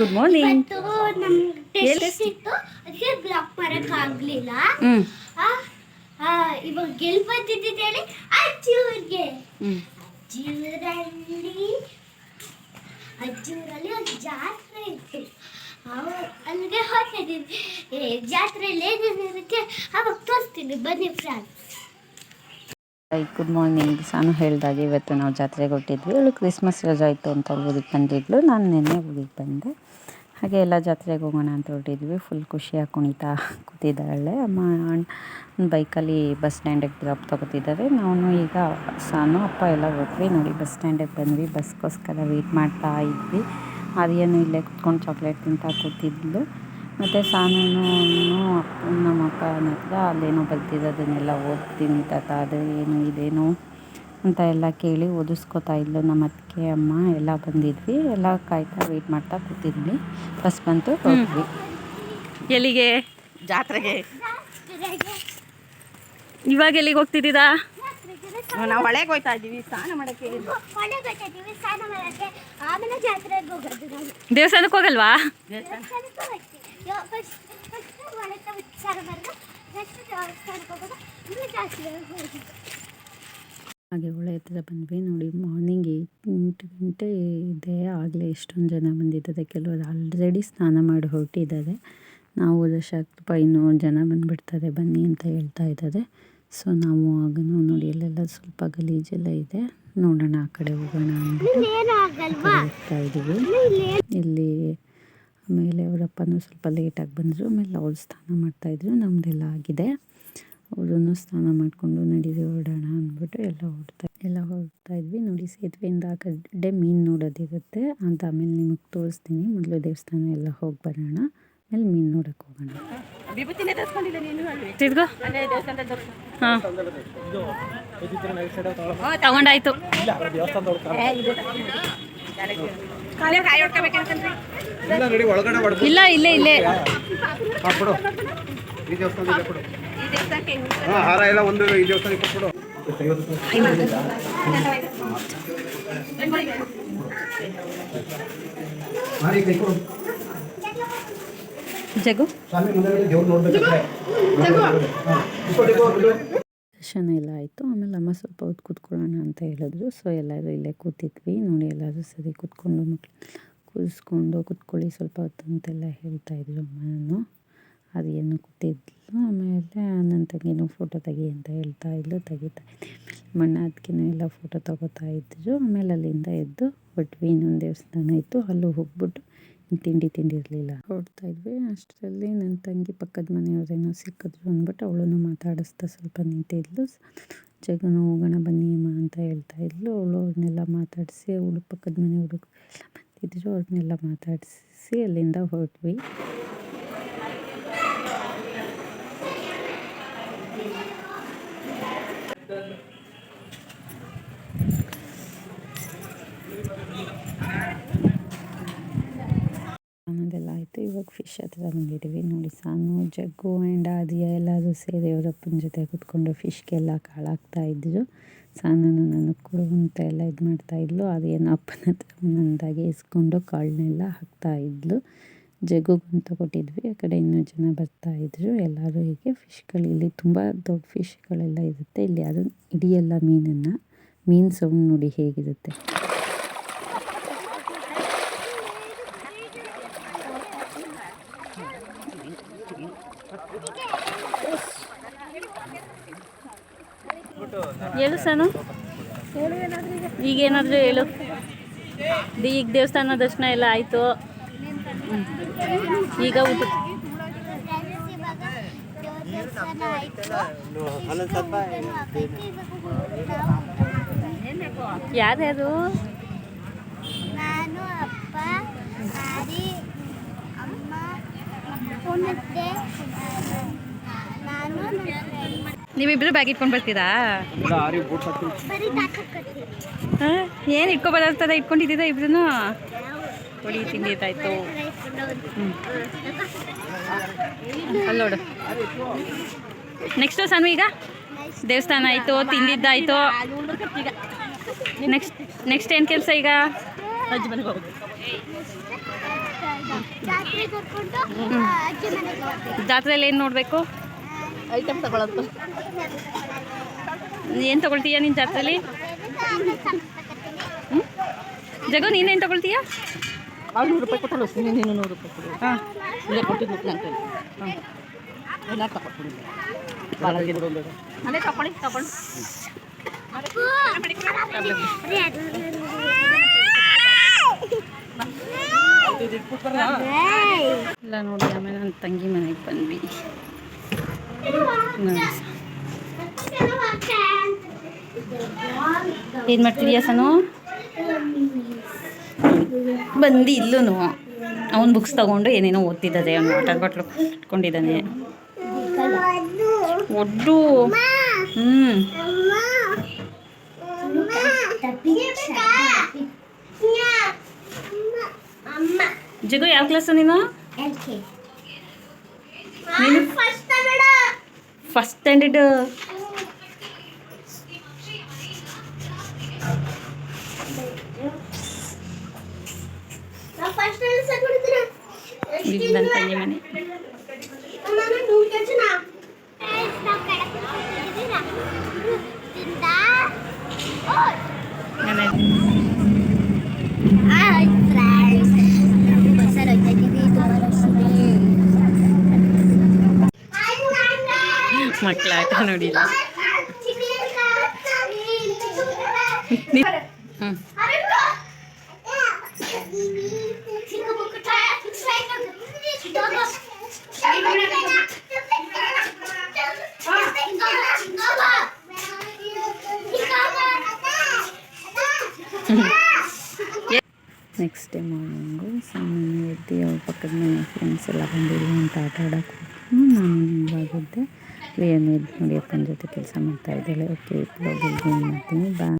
Good morning ಅದಕ್ಕೆ block ಮಾಡಕ್ ಆಗ್ಲಿಲ್ಲ. ಇವಾಗ ಗೆಲ್ ಬಂದಿದ್ದಿದ್ದು ಹೇಳಿ ಅಜ್ಜಿಯವ್ರಿಗೆ ಅಜ್ಜಿಯವರಲ್ಲಿ ಅಜ್ಜಿಯವರಲ್ಲಿ ಒಂದು ಜಾತ್ರೆ ಇತ್ತು. ಅಲ್ಲಿಗೆ ಏ ಜಾತ್ರೆಯಲ್ಲಿ ಏನೇನಿರುತ್ತೆ ಅವಾಗ ತೋರಿಸ್ತೀನಿ. ಬನ್ನಿ ಫ್ರೆಂಡ್ಸ್ ಹೈ ಗುಡ್ ಮಾರ್ನಿಂಗ್ ನಾನು ಹೇಳಿದಾಗೆ ಇವತ್ತು ನಾವು ಜಾತ್ರೆಗೆ ಹೊಟ್ಟಿದ್ವಿ ಅವಳು ಕ್ರಿಸ್ಮಸ್ ರಜಾ ಇತ್ತು ಅಂತ ಊರಿಗೆ ಬಂದಿದ್ಲು. ನಾನು ನಿನ್ನೆ ಊರಿಗೆ ಬಂದೆ. ಹಾಗೆ ಎಲ್ಲ ಜಾತ್ರೆಗೆ ಹೋಗೋಣ ಅಂತ ಹೊರಟಿದ್ವಿ. ಫುಲ್ ಖುಷಿಯಾಗಿ ಕುಣಿತಾ ಕೂತಿದ್ದಾಳೆ. ಅಮ್ಮ, ಅಣ್ಣ, ಬೈಕಲ್ಲಿ ಬಸ್ ಸ್ಟ್ಯಾಂಡಿಗೆ ಡ್ರಾಪ್ ತೊಗೋತಿದ್ದಾರೆ. ನಾನು ಈಗ, ಸಾನು, ಅಪ್ಪ ಎಲ್ಲ ಹೋದ್ವಿ. ನೋಡಿ ಬಸ್ ಸ್ಟ್ಯಾಂಡಿಗೆ ಬಂದ್ವಿ. ಬಸ್ಗೋಸ್ಕರ ವೆಯ್ಟ್ ಮಾಡ್ತಾ ಇದ್ವಿ. ಅದೇನು ಇಲ್ಲೇ ಕುತ್ಕೊಂಡು ಚಾಕ್ಲೇಟ್ ತಿಂತಾ ಕೂತಿದ್ಲು. ಮತ್ತು ಸಾನೂನು ನಮ್ಮ ಅಕ್ಕನ ಹತ್ರ ಅಲ್ಲೇನೋ ಅದನ್ನೆಲ್ಲ ಓದ್ತೀನಿ ತಾತ ಅದು ಏನು ಇದೇನು ಅಂತ ಎಲ್ಲ ಕೇಳಿ ಓದಿಸ್ಕೊತಾ ಇದ್ಲು ನಮ್ಮ ಅತ್ತಿಗೆ ಅಮ್ಮ ಎಲ್ಲ ಬಂದಿದ್ವಿ. ಎಲ್ಲ ಕಾಯ್ತಾ ವೆಯ್ಟ್ ಮಾಡ್ತಾ ಕೂತಿದ್ವಿ. ಫಸ್ಟ್ ಬಂತು ಹೋದ್ವಿ. ಎಲ್ಲಿಗೆ? ಜಾತ್ರೆಗೆ? ಇವಾಗ ಎಲ್ಲಿಗೆ ಹೋಗ್ತಿದ್ದೀರಾ? ನಾವು ಹೊಳೆಗೆ ಹೋಯ್ತಾ ಇದ್ದೀವಿ ಸ್ನಾನ ಮಾಡಕ್ಕೆ. ಹೊಳೆ ಗೊತ್ತಿದ್ದೀವಿ ಸ್ನಾನ ಮಾಡಕ್ಕೆ. ಆಮೇಲೆ ಜಾತ್ರೆಗೆ ಹೋಗೋದು ದೇವಸ್ಥಾನಕ್ಕೆ ಹೋಗಲ್ವಾ? ಹಾಗೆ ಹೊಳೆ ಹತ್ರ ಬಂದ್ವಿ ನೋಡಿ ಮಾರ್ನಿಂಗ್ ಎಂಟು ಗಂಟೆ ಇದೆ ಆಗಲೇ ಎಷ್ಟೊಂದು ಜನ ಬಂದಿದ್ದಾರೆ. ಕೆಲವರು ಆಲ್ರೆಡಿ ಸ್ನಾನ ಮಾಡಿ ಹೊರಟಿದ್ದಾರೆ. ನಾವು ಹೋದಷ್ಟಪ್ಪ ಇನ್ನೂ ಜನ ಬಂದುಬಿಡ್ತಾರೆ ಬನ್ನಿ ಅಂತ ಹೇಳ್ತಾ ಇದ್ದಾರೆ. ಸೊ ನಾವು ಆಗನು ನೋಡಿ ಅಲ್ಲೆಲ್ಲ ಸ್ವಲ್ಪ ಗಲೀಜೆಲ್ಲ ಇದೆ. ನೋಡೋಣ ಆ ಕಡೆ ಹೋಗೋಣ ಅಂದ್ಬಿಟ್ಟು ಇದ್ದೀವಿ. ಇಲ್ಲಿ ಆಮೇಲೆ ಅವರಪ್ಪನೂ ಸ್ವಲ್ಪ ಲೇಟಾಗಿ ಬಂದರು. ಆಮೇಲೆ ಅವ್ರು ಸ್ನಾನ ಮಾಡ್ತಾಯಿದ್ರು ನಮ್ಮದೆಲ್ಲ ಆಗಿದೆ. ಅವ್ರೂ ಸ್ನಾನ ಮಾಡಿಕೊಂಡು ನಡೀರಿ ಹೊರಡೋಣ ಅಂದ್ಬಿಟ್ಟು ಎಲ್ಲ ಹೊರಡ್ತಾ ಎಲ್ಲ ಹೊರಡ್ತಾ ಇದ್ವಿ. ನೋಡಿ ಸೇತುವೆಯಿಂದ ಆ ಕಡೆ ಮೀನು ನೋಡೋದಿರುತ್ತೆ. ಅಂತ ಆಮೇಲೆ ನಿಮಗೆ ತೋರಿಸ್ತೀನಿ. ಮೊದಲು ದೇವಸ್ಥಾನ ಎಲ್ಲ ಹೋಗಿ ಬರೋಣ. ಆಮೇಲೆ ಮೀನು ನೋಡಕ್ಕೆ ಹೋಗೋಣ. ಹಾಂ. ತಗೊಂಡಾಯ್ತು. ಇಲ್ಲ ನೋಡಿ ಒಳಗಡೆ ಹೊಡ್ದು ಇಲ್ಲ ಇಲ್ಲೇ ಹಾರ ಎಲ್ಲ ಒಂದು ಈ ದೇವಸ್ಥಾನಕ್ಕೆ ಕೊಟ್ಬಿಡು ಹಾರಿ ಕೈ ಕೊಡು ಜಗು ಸ್ವಾಮಿ ಮುಂದೆ ದೇವ್ರು ನೋಡ್ಬೇಕಾದ್ರೆ ಹಾಂ ಇಟ್ಕೊಡು, ಇಟ್ಕೊಡು, ಬಿಡು. ದರ್ಶನ ಎಲ್ಲ ಆಯಿತು. ಆಮೇಲೆ ಅಮ್ಮ ಸ್ವಲ್ಪ ಹೊತ್ತು ಕೂತ್ಕೊಳ್ಳೋಣ ಅಂತ ಹೇಳಿದ್ರು. ಸೊ ಎಲ್ಲರೂ ಇಲ್ಲೇ ಕೂತಿದ್ವಿ. ನೋಡಿ ಎಲ್ಲರೂ ಸರಿ ಕೂತ್ಕೊಂಡು ಮಕ್ಳು ಕೂರಿಸ್ಕೊಂಡು ಕೂತ್ಕೊಳ್ಳಿ. ಸ್ವಲ್ಪ ಹೊತ್ತು ಅಂತೆಲ್ಲ ಹೇಳ್ತಾಯಿದ್ರು ಅಮ್ಮನೂ ಅದು ಏನು ಕೂತಿದ್ಲು. ಆಮೇಲೆ ನನ್ನ ತಂಗಿನೂ ಫೋಟೋ ತೆಗಿ ಅಂತ ಹೇಳ್ತಾ ಇದ್ಲು. ತೆಗಿತಾ ಮಣ್ಣ ಅದಕ್ಕಿನೂ ಎಲ್ಲ ಫೋಟೋ ತಗೋತಾ ಇದ್ರು. ಆಮೇಲೆ ಅಲ್ಲಿಂದ ಎದ್ದು ಹೊಟ್ವಿ ಇನ್ನೊಂದು ದೇವಸ್ಥಾನ ಇತ್ತು. ಅಲ್ಲೂ ಹೋಗ್ಬಿಟ್ಟು ತಿಂಡಿ ತಿಂದಿರಲಿಲ್ಲ. ಹೊರಡ್ತಾ ಇದ್ವಿ. ಅಷ್ಟರಲ್ಲಿ ನನ್ನ ತಂಗಿ ಪಕ್ಕದ ಮನೆಯವರೇನೋ ಸಿಕ್ಕಿದ್ರು ಅಂದ್ಬಿಟ್ಟು ಅವಳನ್ನು ಮಾತಾಡಿಸ್ತಾ ಸ್ವಲ್ಪ ನಿಂತಿದ್ಲು ಜಗನ ಹೋಗೋಣ ಬನ್ನಿ ಅಮ್ಮ ಅಂತ ಹೇಳ್ತಾ ಇದ್ಲು. ಅವಳು ಅವ್ರನ್ನೆಲ್ಲ ಮಾತಾಡಿಸಿ, ಅವಳು ಪಕ್ಕದ ಮನೆ ಹುಡುಗರು ಎಲ್ಲ ಬಂದಿದ್ರು. ಅವ್ರನ್ನೆಲ್ಲ ಮಾತಾಡಿಸಿ ಅಲ್ಲಿಂದ ಹೊರಟ್ವಿ ಆಯಿತು ಇವಾಗ ಫಿಶ್ ಹತ್ರ ಬಂದಿದ್ದೀವಿ ನೋಡಿ ಸಾನು ಜಗ್ಗು ಆ್ಯಂಡ್ ಆದಿಯ ಎಲ್ಲರೂ ಸೇರಿ ಅವರಪ್ಪನ ಜೊತೆ ಕೂತ್ಕೊಂಡು ಫಿಶ್ಗೆಲ್ಲ ಕಾಳಾಗ್ತಾ ಇದ್ದರು ಸಾನನು ನನಗೆ ಕೊಡು ಅಂತ ಎಲ್ಲ ಇದು ಮಾಡ್ತಾ ಇದ್ಲು. ಅದೇನೋ ಅಪ್ಪನ ಹತ್ರ ಒಂದೊಂದಾಗಿ ಇಸ್ಕೊಂಡು ಕಾಳನ್ನೆಲ್ಲ ಹಾಕ್ತಾ ಇದ್ಲು. ಜಗ್ಗುಗಂತ ಕೊಟ್ಟಿದ್ವಿ ಆ ಕಡೆ ಇನ್ನೂ ಜನ ಬರ್ತಾ ಇದ್ರು. ಎಲ್ಲರೂ ಹೀಗೆ ಫಿಶ್ಗಳು ಇಲ್ಲಿ ತುಂಬ ದೊಡ್ಡ ಫಿಶ್ಗಳೆಲ್ಲ ಇರುತ್ತೆ. ಇಲ್ಲಿ ಅದು ಇಡಿಯೆಲ್ಲ ಮೀನನ್ನು. ಮೀನು ಸೌಂಡ್ ನೋಡಿ ಹೇಗಿರುತ್ತೆ. ಹೇಳು ಸಾನು. ಈಗೇನಾದರೂ ಹೇಳು. ದಿ- ಈಗ ದೇವಸ್ಥಾನ ದರ್ಶನ ಎಲ್ಲ ಆಯಿತು. ಈಗ ಊಟ. ಯಾರ್ಯಾರು? ನಾನು, ಅಪ್ಪ ಆದಿ ಅಮ್ಮ ಮತ್ತೆ ನಾನು ನನ್ನ friend. ನೀವಿಬ್ರು ಬ್ಯಾಗ್ ಇಟ್ಕೊಂಡು ಬರ್ತೀರಾ? ತಿಂಡಿ ಏನು ಇಟ್ಕೊ ಬರ್ತದ ಇಟ್ಕೊಂಡಿದ್ದೀರಾ ಇಬ್ರು ಹೊಡಿ ತಿಂದಿದ್ದಾಯ್ತು ಅಲ್ಲೋಡು ನೆಕ್ಸ್ಟ್ ಸಣ್ಣ ಈಗ? ದೇವಸ್ಥಾನ ಆಯಿತು ತಿಂದಿದ್ದಾಯ್ತು. ನೆಕ್ಸ್ಟ್ ನೆಕ್ಸ್ಟ್ ಏನು ಕೆಲಸ ಈಗ? ಜಾತ್ರೆಯಲ್ಲಿ ಏನು ನೋಡಬೇಕು? ಐಟಮ್ ತಗೊಳತ್ತು ಏನು ತಗೊಳ್ತೀಯ ನೀನು ಜಾತ್ರೆಯಲ್ಲಿ ಜಗು ನೀನೇನು ತಗೊಳ್ತೀಯ? ಅವ್ರು ನೂರು ರೂಪಾಯಿ ಕೊಟ್ಟಲ್ಲ ನೀನು ನೀನು ನೂರು ರೂಪಾಯಿ ಕೊಡು. ಹಾಂ. ಇಲ್ಲೇ ಕೊಟ್ಟಿದ್ದು ಅಂತ ಹಾಂ ಎಲ್ಲ ತಗೊಳ್ತೀನಿ. ಬಾಲಾಜಿ ಅಲ್ಲೇ ತಗೊಳ್ಳಿ ತಗೊಂಡು ಎಲ್ಲ ನೋಡಿ, ಆಮೇಲೆ ನನ್ನ ತಂಗಿ ಮನೆಗೆ ಬಂದ್ವಿ. ಏನು ಮಾಡ್ತಿದ್ಯಾ ಸನು? ಬಂದು ಇಲ್ಲೂ ಅವನು ಬುಕ್ಸ್ ತಗೊಂಡು ಏನೇನೋ ಓದ್ತಿದ್ದಾನೆ, ಅವನು ವಾಟರ್ ಬಾಟ್ಲು ಇಟ್ಕೊಂಡಿದ್ದಾನೆ. ಒಡ್ಡು. ಹ್ಞೂ ಅಮ್ಮ ಜಗು ಯಾವ ಕ್ಲಾಸು ನೀನು? ನೀನು? ಫಸ್ಟ್ ಸ್ಟ್ಯಾಂಡರ್ಡ್ ನನ್ನ ತಂಗಿ ಮನೆ ನಾನು ನೂರು ಕೆಜನ ನಾವು ಕಡಪು ತಿಂದ ಮನೆ ಹಾಯ್ ಫ್ರೆಂಡ್ಸ್ ನಾವು ಬಸ್ಸಲ್ಲಿ ಹೋಗ್ತಾ ಇದ್ದೀವಿ ತುಂಬ ರಶ್ ಮಕ್ಕಳ ಆಟ ನೋಡಿಲ್ಲ ನೆಕ್ಸ್ಟ್ ಡೇ ಮಾರ್ನಿಂಗು ಸಾಮಾನ್ಯ ಎದ್ದು ಅವ್ರ ಪಕ್ಕದ ಮನೆ ಫ್ರೆಂಡ್ಸ್ ಎಲ್ಲ ಬಂದಿಲ್ಲ ಅಂತ ಆಟ ಆಡೋಕೆ ನಾನು ಇವಾಗಿದ್ದೆ ಎದ್ದು ನೋಡಿ ಅಪ್ಪನ ಜೊತೆ ಕೆಲಸ ಮಾಡ್ತಾ ಇದ್ದಾಳೆ. ಓಕೆ ಹೋಗಿ ಮಾಡ್ತೀನಿ. ಬಾ